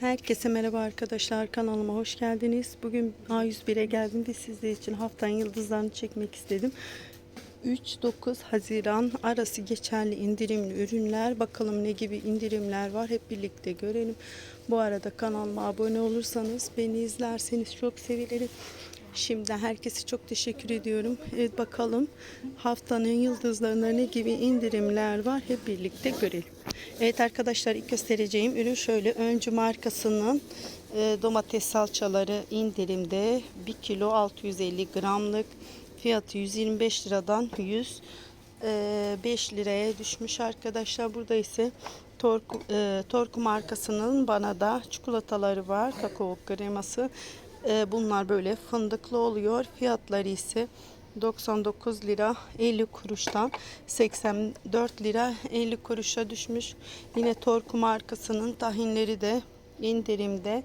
Herkese merhaba arkadaşlar kanalıma hoş geldiniz. Bugün A101'e geldim ve sizler için haftanın yıldızlarını çekmek istedim. 3-9 Haziran arası geçerli indirimli ürünler. Bakalım ne gibi indirimler var hep birlikte görelim. Bu arada kanalıma abone olursanız beni izlerseniz çok sevinirim. Şimdi herkese çok teşekkür ediyorum. Evet bakalım haftanın yıldızlarında ne gibi indirimler var hep birlikte görelim. Evet arkadaşlar ilk göstereceğim ürün şöyle. Öncü markasının e, domates salçaları indirimde 1 kilo 650 gramlık fiyatı 125 liradan 105 liraya düşmüş arkadaşlar. Burada ise Torku, e, Torku markasının bana da çikolataları var. Kakao kreması. E, bunlar böyle fındıklı oluyor. Fiyatları ise 99 lira 50 kuruştan 84 lira 50 kuruşa düşmüş. Yine Torku markasının tahinleri de indirimde.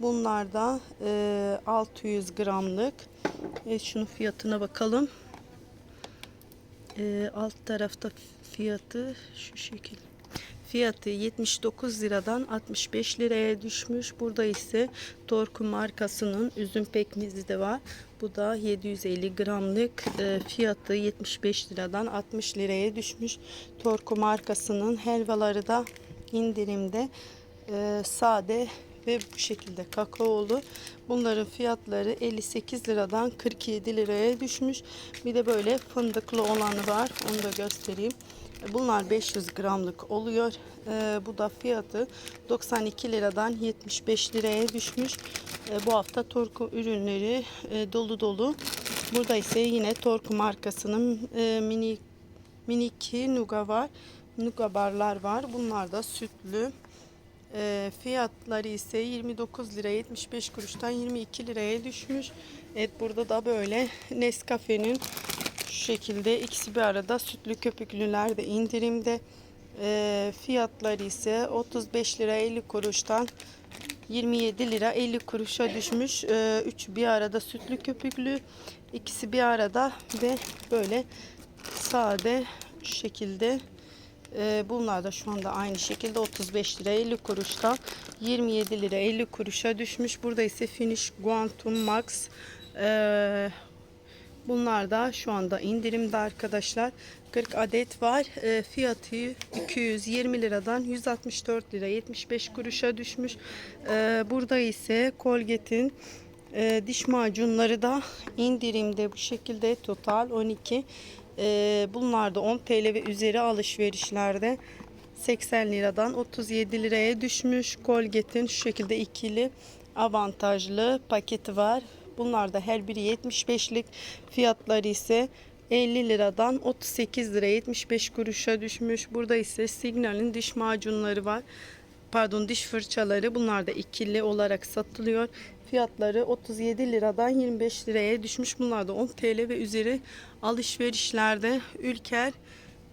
Bunlar da e, 600 gramlık. Evet şunun fiyatına bakalım. E, alt tarafta fiyatı şu şekil. Fiyatı 79 liradan 65 liraya düşmüş. Burada ise Torku markasının üzüm pekmezi de var. Bu da 750 gramlık e, fiyatı 75 liradan 60 liraya düşmüş. Torku markasının helvaları da indirimde. E, sade ve bu şekilde kakaolu. Bunların fiyatları 58 liradan 47 liraya düşmüş. Bir de böyle fındıklı olanı var. Onu da göstereyim. Bunlar 500 gramlık oluyor. Ee, bu da fiyatı 92 liradan 75 liraya düşmüş. Ee, bu hafta Torku ürünleri e, dolu dolu. Burada ise yine Torku markasının e, mini miniki nuga var. Nuga barlar var. Bunlar da sütlü. E, fiyatları ise 29 lira 75 kuruştan 22 liraya düşmüş. Evet burada da böyle Nescafe'nin şu şekilde ikisi bir arada sütlü köpüklüler de indirimde. E, fiyatları ise 35 lira 50 kuruştan 27 lira 50 kuruşa düşmüş. E, üçü bir arada sütlü köpüklü, ikisi bir arada ve böyle sade şu şekilde ee, bunlar da şu anda aynı şekilde 35 lira 50 kuruştan 27 lira 50 kuruşa düşmüş. Burada ise Finish Quantum Max. Ee, bunlar da şu anda indirimde arkadaşlar. 40 adet var. Ee, fiyatı 220 liradan 164 lira 75 kuruşa düşmüş. Ee, burada ise Colgate'in e, diş macunları da indirimde bu şekilde total 12 ee, bunlar da 10 TL ve üzeri alışverişlerde 80 liradan 37 liraya düşmüş. Colgate'in şu şekilde ikili avantajlı paketi var. Bunlar da her biri 75'lik fiyatları ise 50 liradan 38 lira 75 kuruşa düşmüş. Burada ise Signal'in diş macunları var. Pardon diş fırçaları bunlar da ikili olarak satılıyor. Fiyatları 37 liradan 25 liraya düşmüş. Bunlar da 10 TL ve üzeri alışverişlerde Ülker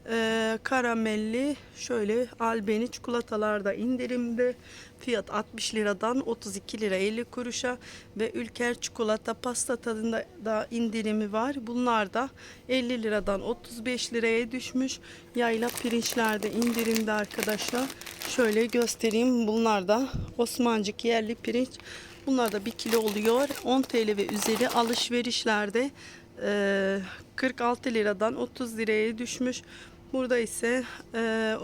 e, karamelli şöyle albeni çikolatalar da indirimde. Fiyat 60 liradan 32 lira 50 kuruşa ve Ülker çikolata pasta tadında da indirimi var. Bunlar da 50 liradan 35 liraya düşmüş. Yayla pirinçlerde indirimde arkadaşlar. Şöyle göstereyim. Bunlar da Osmancık yerli pirinç. Bunlar da 1 kilo oluyor. 10 TL ve üzeri alışverişlerde e, 46 liradan 30 liraya düşmüş. Burada ise e,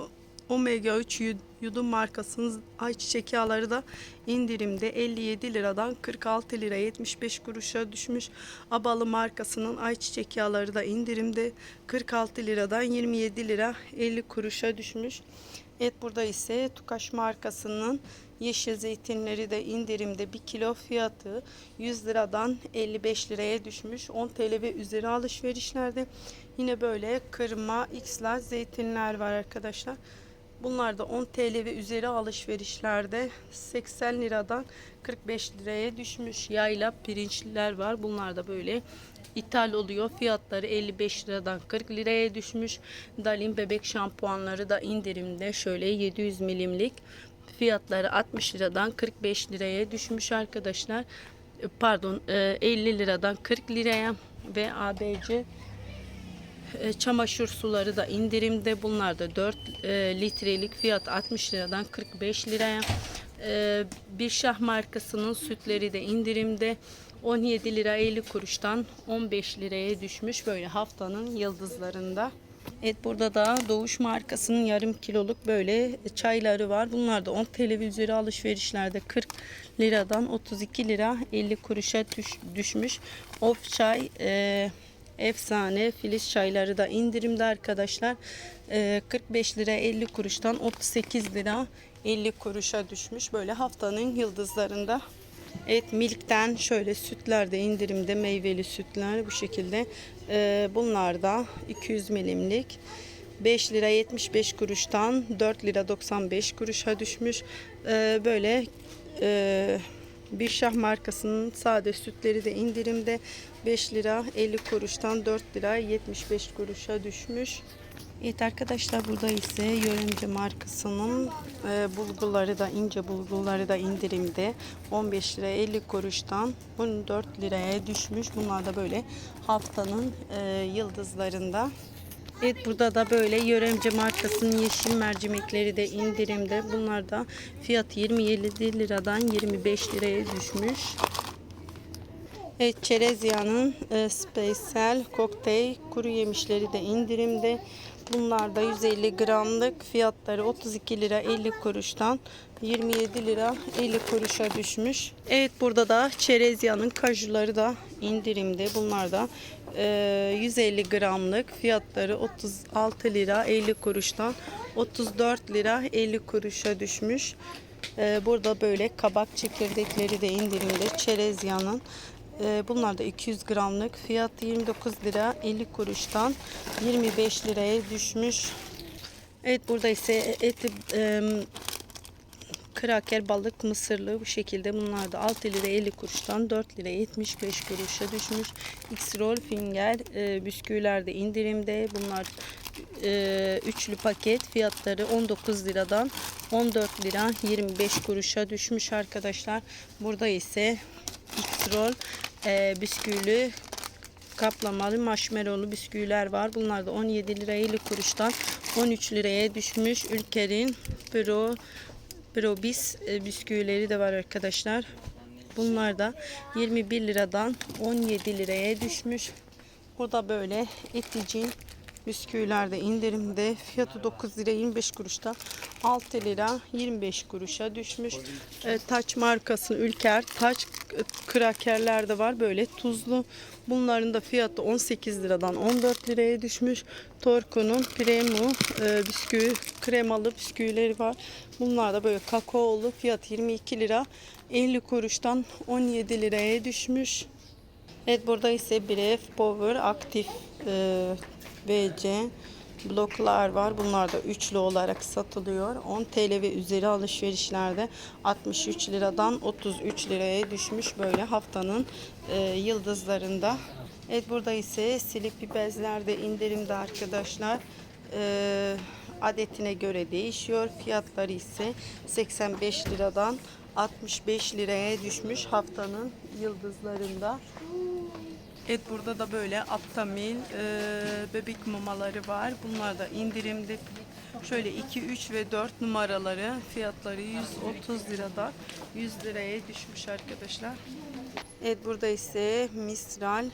Omega 3 yudum markasının ayçiçek yağları da indirimde 57 liradan 46 lira 75 kuruşa düşmüş. Abalı markasının ayçiçek yağları da indirimde 46 liradan 27 lira 50 kuruşa düşmüş. Evet burada ise Tukaş markasının yeşil zeytinleri de indirimde 1 kilo fiyatı 100 liradan 55 liraya düşmüş. 10 TL ve üzeri alışverişlerde yine böyle kırma x'ler zeytinler var arkadaşlar. Bunlar da 10 TL ve üzeri alışverişlerde 80 liradan 45 liraya düşmüş. Yayla pirinçliler var. Bunlar da böyle ithal oluyor. Fiyatları 55 liradan 40 liraya düşmüş. Dalin bebek şampuanları da indirimde. Şöyle 700 milimlik. Fiyatları 60 liradan 45 liraya düşmüş arkadaşlar. Pardon 50 liradan 40 liraya ve ABC e, çamaşır suları da indirimde. Bunlar da 4 e, litrelik fiyat 60 liradan 45 liraya. Ee, bir şah markasının sütleri de indirimde 17 lira 50 kuruştan 15 liraya düşmüş böyle haftanın yıldızlarında. Evet burada da Doğuş markasının yarım kiloluk böyle çayları var. Bunlar da 10 TL üzeri alışverişlerde 40 liradan 32 lira 50 kuruşa düş- düşmüş. Of çay e, efsane filiz çayları da indirimde arkadaşlar. E, 45 lira 50 kuruştan 38 lira 50 kuruşa düşmüş. Böyle haftanın yıldızlarında. Evet Milk'ten şöyle sütler de indirimde meyveli sütler bu şekilde. Ee, bunlar da 200 milimlik 5 lira 75 kuruştan 4 lira 95 kuruşa düşmüş. Ee, böyle e, bir şah markasının sade sütleri de indirimde 5 lira 50 kuruştan 4 lira 75 kuruşa düşmüş. Evet arkadaşlar burada ise Yöremce markasının e, bulguları da ince bulguları da indirimde 15 lira 50 kuruştan 14 liraya düşmüş. Bunlar da böyle haftanın e, yıldızlarında. Evet burada da böyle Yöremce markasının yeşil mercimekleri de indirimde. Bunlar da fiyat 27 liradan 25 liraya düşmüş. Evet çerez yağının e, Special Cocktail kuru yemişleri de indirimde. Bunlar da 150 gramlık fiyatları 32 lira 50 kuruştan 27 lira 50 kuruşa düşmüş. Evet burada da çerez yağının kajuları da indirimde. Bunlar da e, 150 gramlık fiyatları 36 lira 50 kuruştan 34 lira 50 kuruşa düşmüş. E, burada böyle kabak çekirdekleri de indirimde çerez yağının. Ee, Bunlar da 200 gramlık. Fiyat 29 lira 50 kuruştan 25 liraya düşmüş. Evet burada ise eti e, kraker balık mısırlı bu şekilde bunlar da 6 lira 50 kuruştan 4 lira 75 kuruşa düşmüş. X-Roll Finger e, bisküviler de indirimde. Bunlar e, üçlü paket fiyatları 19 liradan 14 lira 25 kuruşa düşmüş arkadaşlar. Burada ise X-Roll e, bisküvili kaplamalı marshmallowlu bisküviler var. Bunlar da 17 lira 50 kuruştan 13 liraya düşmüş. Ülker'in Pro Probis e, bisküvileri de var arkadaşlar. Bunlar da 21 liradan 17 liraya düşmüş. Burada böyle eticin bisküviler de indirimde. Fiyatı 9 lira 25 kuruşta 6 lira 25 kuruşa düşmüş. E, taç markası Ülker taç krakerler de var böyle tuzlu. Bunların da fiyatı 18 liradan 14 liraya düşmüş. Torku'nun Premu e, bisküvi kremalı bisküvileri var. Bunlar da böyle kakaolu fiyat 22 lira 50 kuruştan 17 liraya düşmüş. Evet burada ise Bref Power aktif e, VC bloklar var. Bunlar da üçlü olarak satılıyor. 10 TL ve üzeri alışverişlerde 63 liradan 33 liraya düşmüş böyle haftanın e, yıldızlarında. Evet burada ise silipli bezler de indirimde arkadaşlar. E, adetine göre değişiyor. Fiyatları ise 85 liradan 65 liraya düşmüş haftanın yıldızlarında. Evet burada da böyle Aptamil e, bebek mamaları var. Bunlar da indirimde. Şöyle 2, 3 ve 4 numaraları fiyatları 130 liradan 100 liraya düşmüş arkadaşlar. Evet burada ise Mistral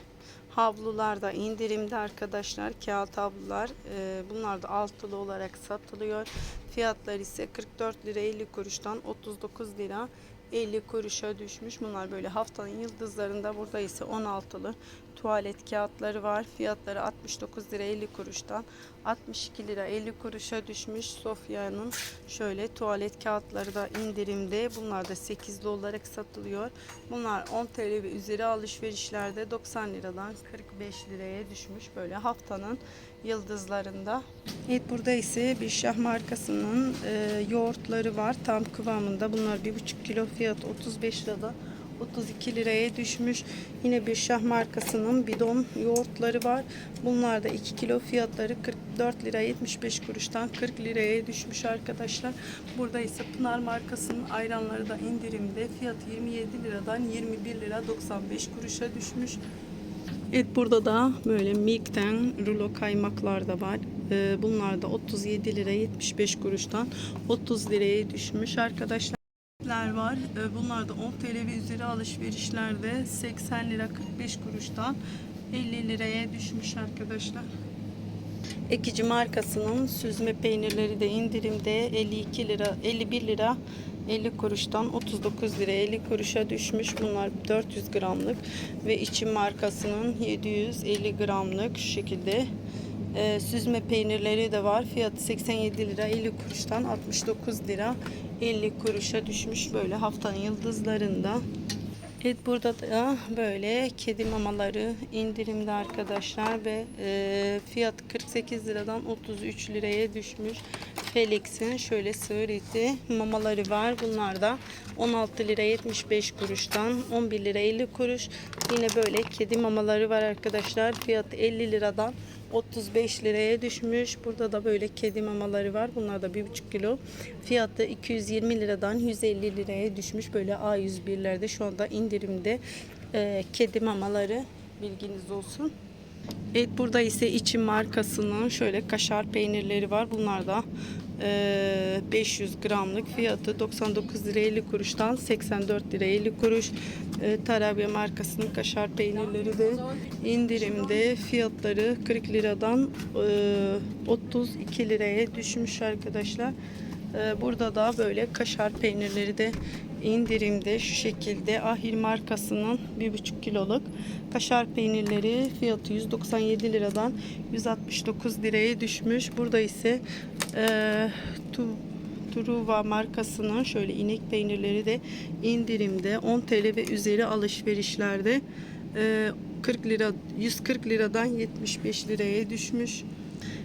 havlular da indirimde arkadaşlar. Kağıt havlular. E, bunlar da altılı olarak satılıyor. Fiyatlar ise 44 lira 50 kuruştan 39 lira 50 kuruşa düşmüş. Bunlar böyle haftanın yıldızlarında. Burada ise 16'lı tuvalet kağıtları var. Fiyatları 69 lira 50 kuruştan 62 lira 50 kuruşa düşmüş. Sofya'nın şöyle tuvalet kağıtları da indirimde. Bunlar da 8'li olarak satılıyor. Bunlar 10 TL ve üzeri alışverişlerde 90 liradan 45 liraya düşmüş. Böyle haftanın yıldızlarında. Evet burada ise bir şah markasının e, yoğurtları var. Tam kıvamında. Bunlar 1,5 kilo fiyat 35 liradan 32 liraya düşmüş. Yine bir şah markasının bidon yoğurtları var. Bunlar da 2 kilo fiyatları 44 lira 75 kuruştan 40 liraya düşmüş arkadaşlar. Burada ise Pınar markasının ayranları da indirimde. Fiyat 27 liradan 21 lira 95 kuruşa düşmüş. Evet burada da böyle Milk'ten rulo kaymaklar da var. Ee, bunlar da 37 lira 75 kuruştan 30 liraya düşmüş arkadaşlar. Ler var. Ee, Bunlar da 10 TL ve üzeri alışverişlerde 80 lira 45 kuruştan 50 liraya düşmüş arkadaşlar. Ekici markasının süzme peynirleri de indirimde 52 lira 51 lira 50 kuruştan 39 lira 50 kuruşa düşmüş. Bunlar 400 gramlık ve içim markasının 750 gramlık şu şekilde ee, süzme peynirleri de var. Fiyatı 87 lira 50 kuruştan 69 lira 50 kuruşa düşmüş böyle haftanın yıldızlarında. Evet burada da böyle kedi mamaları indirimde arkadaşlar ve e, fiyat 48 liradan 33 liraya düşmüş. Felix'in şöyle sığır eti mamaları var. Bunlar da 16 lira 75 kuruştan 11 lira 50 kuruş. Yine böyle kedi mamaları var arkadaşlar. Fiyatı 50 liradan 35 liraya düşmüş. Burada da böyle kedi mamaları var. Bunlar da 1,5 kilo. Fiyatı 220 liradan 150 liraya düşmüş. Böyle A101'lerde şu anda indirimde e, kedi mamaları bilginiz olsun. Evet burada ise içim markasının şöyle kaşar peynirleri var. Bunlar da e, 500 gramlık fiyatı 99 lira 50 kuruştan 84 lira 50 kuruş. Tarabya markasının kaşar peynirleri de indirimde fiyatları 40 liradan e, 32 liraya düşmüş arkadaşlar. E, burada da böyle kaşar peynirleri de indirimde şu şekilde Ahir markasının 1,5 kiloluk kaşar peynirleri fiyatı 197 liradan 169 liraya düşmüş. Burada ise e, tu, Truva markasının şöyle inek peynirleri de indirimde 10 TL ve üzeri alışverişlerde e, 40 lira 140 liradan 75 liraya düşmüş.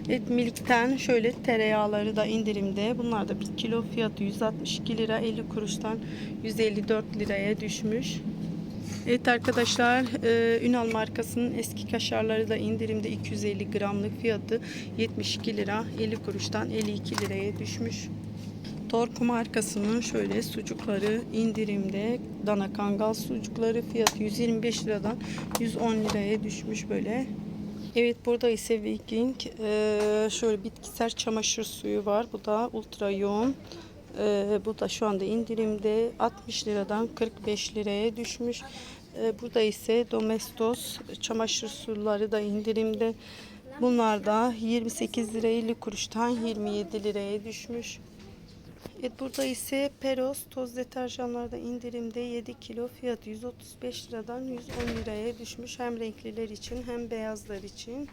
Evet Milk'ten şöyle tereyağları da indirimde. Bunlar da 1 kilo fiyatı 162 lira 50 kuruştan 154 liraya düşmüş. Evet arkadaşlar e, Ünal markasının eski kaşarları da indirimde 250 gramlık fiyatı 72 lira 50 kuruştan 52 liraya düşmüş. Torku markasının şöyle sucukları indirimde dana kangal sucukları fiyatı 125 liradan 110 liraya düşmüş böyle. Evet burada ise Viking e, şöyle bitkisel çamaşır suyu var. Bu da ultra yoğun. E, bu da şu anda indirimde 60 liradan 45 liraya düşmüş. E, burada ise Domestos çamaşır suları da indirimde. Bunlar da 28 lira 50 kuruştan 27 liraya düşmüş. Evet burada ise Peros toz deterjanlarda indirimde 7 kilo fiyatı 135 liradan 110 liraya düşmüş. Hem renkliler için hem beyazlar için.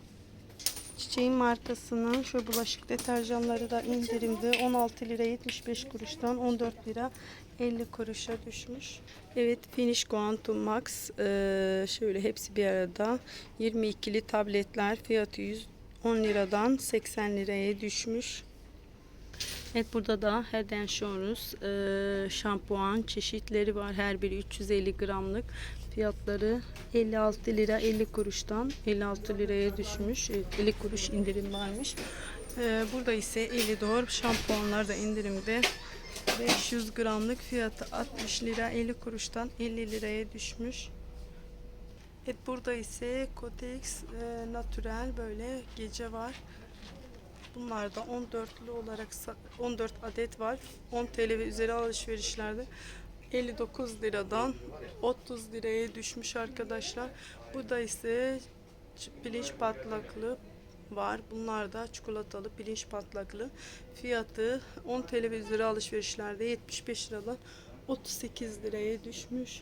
Çiçeğin markasının şu bulaşık deterjanları da indirimde 16 lira 75 kuruştan 14 lira 50 kuruşa düşmüş. Evet Finish Quantum Max eee, şöyle hepsi bir arada 22'li tabletler fiyatı 110 liradan 80 liraya düşmüş. Evet burada da Head Shoulders eee, şampuan çeşitleri var. Her biri 350 gramlık. Fiyatları 56 lira 50 kuruştan 56 liraya düşmüş. Evet, 50 kuruş indirim varmış. Eee, burada ise Elidor şampuanlar da indirimde. 500 gramlık fiyatı 60 lira 50 kuruştan 50 liraya düşmüş. Evet burada ise Kotex e, Natural böyle gece var. Bunlar da 14'lü olarak sa- 14 adet var. 10 TL ve üzeri alışverişlerde 59 liradan 30 liraya düşmüş arkadaşlar. Bu da ise pirinç patlaklı var. Bunlar da çikolatalı pirinç patlaklı. Fiyatı 10 TL ve üzeri alışverişlerde 75 liradan 38 liraya düşmüş.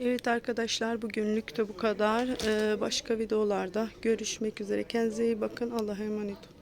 Evet arkadaşlar bugünlük de bu kadar. Ee, başka videolarda görüşmek üzere. Kendinize iyi bakın. Allah'a emanet olun.